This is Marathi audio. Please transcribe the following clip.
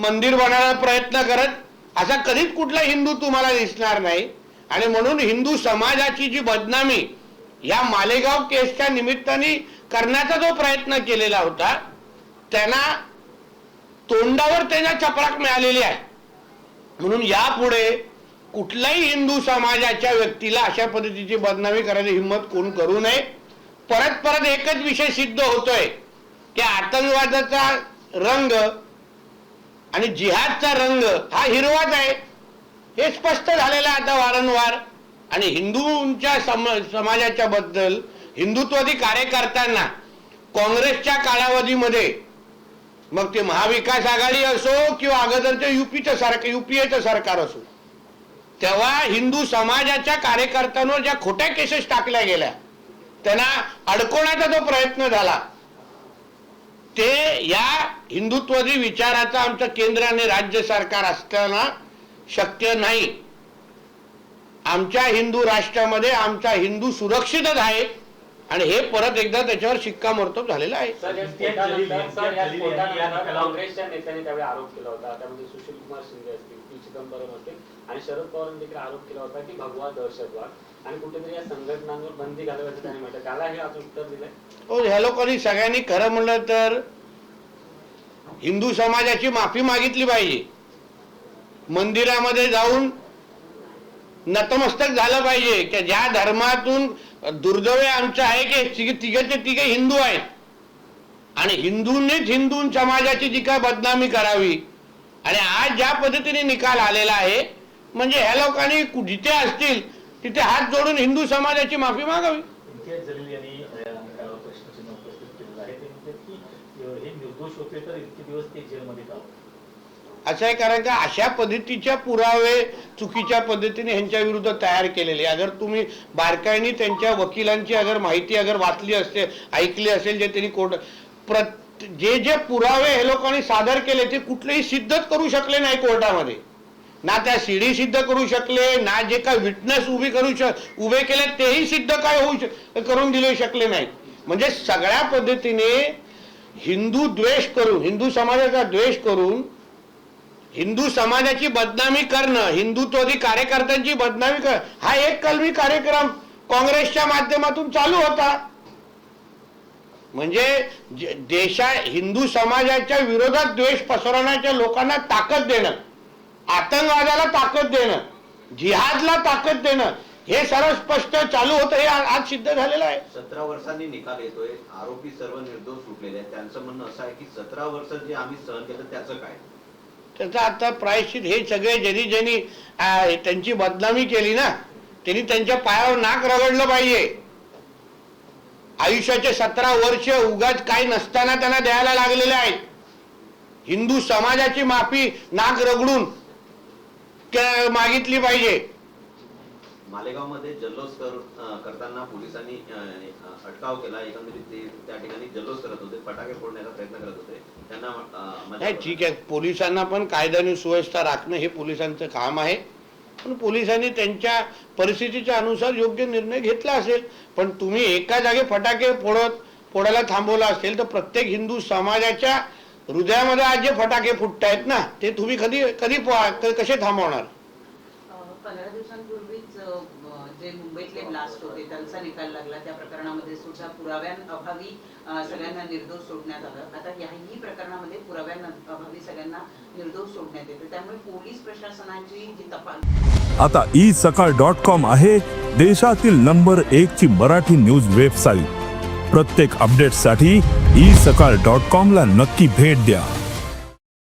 मंदिर बनायला प्रयत्न करत असा कधीच कुठला हिंदू तुम्हाला दिसणार नाही. आणि म्हणून हिंदू समाजाची जी बदनामी या मालेगाव केसच्या निमित्ताने करण्याचा जो प्रयत्न केलेला होता त्यांना तोंडावर त्यांना चपराक मिळालेली आहे. म्हणून यापुढे कुठल्याही हिंदू समाजाच्या व्यक्तीला अशा पद्धतीची बदनामी करायची हिंमत कोण करू नये. परत परत एकच विषय सिद्ध होतोय की आतंकवादाचा रंग आणि जिहादचा रंग हा हिरवाच आहे. हे स्पष्ट झालेलं आहे आता वारंवार. आणि हिंदूंच्या सम समाजाच्या बद्दल हिंदुत्ववादी कार्यकर्त्यांना काँग्रेसच्या कालावधीमध्ये मग ते महाविकास आघाडी असो किंवा अगोदरचं युपीचं सरकार युपीएचं सरकार असो तेव्हा हिंदू समाजाच्या कार्यकर्त्यांवर ज्या खोट्या केसेस टाकल्या गेल्या त्यांना अडकवण्याचा जो प्रयत्न झाला ते या हिंदुत्ववादी विचाराचं आमचं केंद्र आणि राज्य सरकार असताना शक्य नाही. आमच्या हिंदू राष्ट्रामध्ये आमचा हिंदू सुरक्षितच आहे. आणि हे परत एकदा त्याच्यावर शिक्कामोर्तब झालेलं आहे. सर या इम्तियाज स्फोटानंतर जलील, सर या इम्तियाज जलील यांनी या स्फोटानंतर निकालावर- काँग्रेसच्या नेत्यांनी त्यावेळी आरोप केला होता. त्यामध्ये सुशील कुमार शिंदे असतील पी चिदंबरम असतील आणि शरद पवारांनी देखील आरोप केला होता की भगवा दहशतवाद आणि कुठेतरी या संघटनांवर बंदी घालवायचं त्यांनी म्हटलं. त्याला हे आज उत्तर दिलंय. हो ह्या लोकांनी सगळ्यांनी खरं म्हणलं तर हिंदू समाजाची माफी मागितली पाहिजे. मंदिरामध्ये जाऊन नतमस्तक झालं पाहिजे. की ज्या धर्मातून दुर्दैव आमचं आहे की तिघेचे तिघे हिंदू आहेत. आणि हिंदूंनीच हिंदू समाजाची जी काय बदनामी करावी. आणि आज ज्या पद्धतीने निकाल आलेला आहे म्हणजे ह्या लोकांनी जिथे असतील तिथे हात जोडून हिंदू समाजाची माफी मागावी. असं आहे कारण का अशा पद्धतीच्या पुरावे चुकीच्या पद्धतीने ह्यांच्या विरुद्ध तयार केलेले. अगर तुम्ही बारकाईने त्यांच्या वकिलांची अगर माहिती अगर वाचली असते ऐकली असेल जे त्यांनी कोर्ट प्रत जे जे पुरावे हे लोकांनी सादर केले ते कुठलेही सिद्धच करू शकले नाही कोर्टामध्ये. ना त्या सीडी सिद्ध करू शकले ना जे काय विटनेस उभी करू शक उभे केले तेही सिद्ध काय होऊ शक करून दिले शकले नाही. म्हणजे सगळ्या पद्धतीने हिंदू द्वेष करून हिंदू समाजाचा द्वेष करून हिंदू समाजाची बदनामी करणं हिंदुत्ववादी कार्यकर्त्यांची बदनामी कर हा एक कलमी कार्यक्रम काँग्रेसच्या माध्यमातून चालू होता. म्हणजे देशा हिंदू समाजाच्या विरोधात द्वेष पसरवण्याच्या लोकांना ताकद देणं आतंकवादाला ताकद देणं जिहादला ताकद देणं हे सर्व स्पष्ट चालू होतं हे आज सिद्ध झालेलं आहे. सतरा वर्षांनी निकाल येतोय आरोपी सर्व निर्दोष सुटलेले आहेत. त्यांचं म्हणणं असं आहे की सतरा वर्ष जे आम्ही सहन केलं त्याचं काय? त्याचं आता प्रायश्चित हे सगळे ज्यांनी ज्यांनी त्यांची बदनामी केली ना त्यांनी त्यांच्या पायावर नाक रगडलं पाहिजे. आयुष्याचे सतरा वर्ष उगाच काही नसताना त्यांना द्यायला लागलेले आहेत. हिंदू समाजाची माफी नाक रगडून मागितली पाहिजे. मालेगावमध्ये जल्लोष कर करताना पोलिसांनी अटकाव केला. एकंदरीत ते त्या ठिकाणी जल्लोष करत होते फटाके फोडण्याचा प्रयत्न करत होते. त्यांना नाही ठीक आहे. पोलिसांना पण कायदा आणि सुव्यवस्था राखणं हे पोलिसांचं काम आहे. पण पोलिसांनी त्यांच्या परिस्थितीच्या अनुसार योग्य निर्णय घेतला असेल. पण तुम्ही एका जागी फटाके फोडत फोडायला थांबवला असेल तर प्रत्येक हिंदू समाजाच्या हृदयामध्ये आज जे फटाके फुटतायत ना ते तुम्ही कधी कधी कसे थांबवणार? जे मुंबईतले ब्लास्ट होते त्यांचा निकाल लागला त्या प्रकरणामध्ये सुद्धा पुराव्यांअभावी सगळ्यांना निर्दोष सोडण्यात आलं. आता याही प्रकरणामध्ये पुराव्यांअभावी सगळ्यांना निर्दोष सोडण्यात येते. त्यामुळे पोलीस प्रशासनाची जी तपास आता ई सकाळ डॉट कॉम आहे देशातील नंबर एक ची मराठी न्यूज वेबसाईट. प्रत्येक अपडेटसाठी ई सकाळ डॉट कॉम ला नक्की भेट द्या.